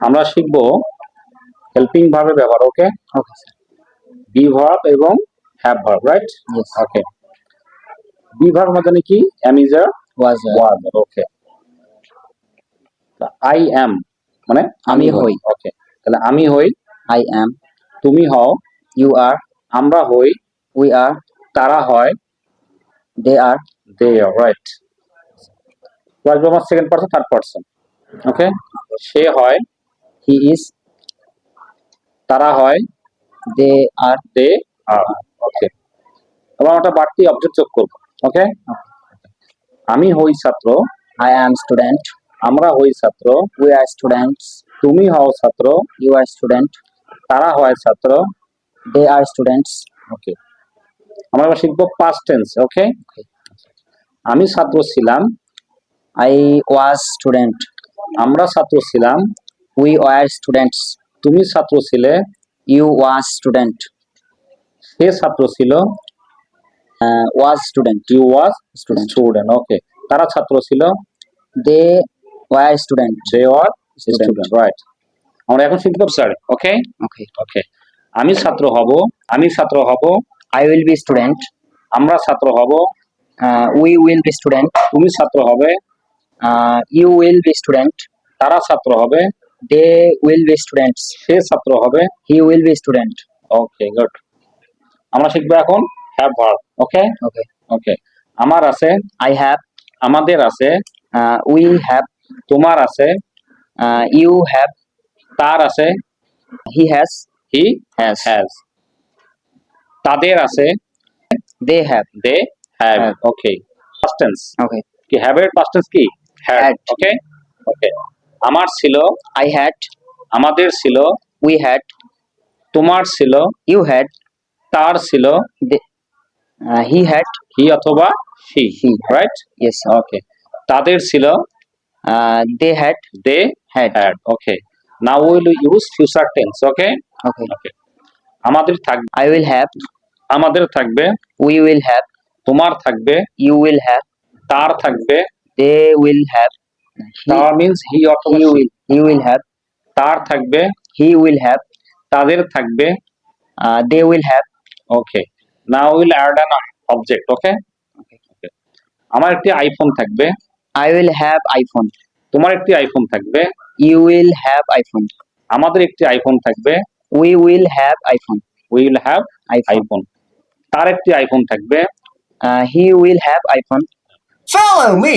আমরা শিখব হেল্পিং ভাবে ব্যবহার ওকে ওকে বি ভার্ব এবং have verb right okay be verb মানে কি? Am is are was word okay I am মানে আমি হই। ওকে তাহলে আমি হই আই অ্যাম তুমি হও ইউ আর আমরা হই উই আর তারা হয় they are they are right word আমার second person third person okay সে হয় হি ইজ তারা হয় দে আর দে আর ওকে এবার আমরা বাড়তি অবজেক্ট যোগ করব ওকে আমি হই ছাত্র আই অ্যাম স্টুডেন্ট আমরা হই ছাত্র উই আর স্টুডেন্টস তুমি হও ছাত্র ইউ আর স্টুডেন্ট তারা হয় ছাত্র দে আর স্টুডেন্টস ওকে আমরা এবার শিখব পাস্ট টেন্স ওকে আমি ছাত্র ছিলাম আই ওয়াজ স্টুডেন্ট আমরা ছাত্র ছিলাম উই আর স্টুডেন্টস তুমি ছাত্র ছিলে ইউ ওয়াজ স্টুডেন্ট সে ছাত্র ছিল was student you was student student okay তারা ছাত্র ছিল they were student they Student. Student right আমরা এখন শিখব স্যার ওকে ওকে ওকে আমি ছাত্র হব আমি ছাত্র হব আই উইল বি স্টুডেন্ট আমরা ছাত্র হব উই উইল বি স্টুডেন্ট তুমি ছাত্র হবে ইউ উইল বি স্টুডেন্ট তারা ছাত্র হবে দে উইল বি স্টুডেন্টস সে ছাত্র হবে। He will be student okay good আমরা শিখব এখন have verb okay okay okay আমার আছে আই হ্যাভ আমাদের আছে উই হ্যাভ তোমার আছে ইউ হ্যাভ তার আছে he has he has has তাদের আছে they have they have Have. Okay past tense okay কি হ্যাভ এর পাস্ট টেন্স কি? Had Had. ওকে ওকে আমার ছিল আই হ্যাড আমাদের ছিল উই হ্যাড তোমার ছিল ইউ হ্যাড তার ছিল হি হ্যাড হি অথবা she he right yes okay তাদের ছিল they had they had had okay now will use future tense okay okay okay আমাদের থাকবে আই উইল হ্যাভ আমাদের থাকবে উই উইল হ্যাভ তোমার থাকবে ইউ উইল হ্যাভ তার থাকবে দে উইল হ্যাভ তার মিন্স হি অথবা he will he will have তার থাকবে হি উইল হ্যাভ তাদের থাকবে they will have okay now will add an object okay আমার একটি আইফোন থাকবে। আই উইল হ্যাভ আইফোন তোমার একটি আইফোন থাকবে। ইউ উইল হ্যাভ আইফোন আমাদের একটি আইফোন থাকবে। We will have iPhone we will have iPhone iPhone তার একটি আইফোন থাকবে। He will have iPhone Follow me.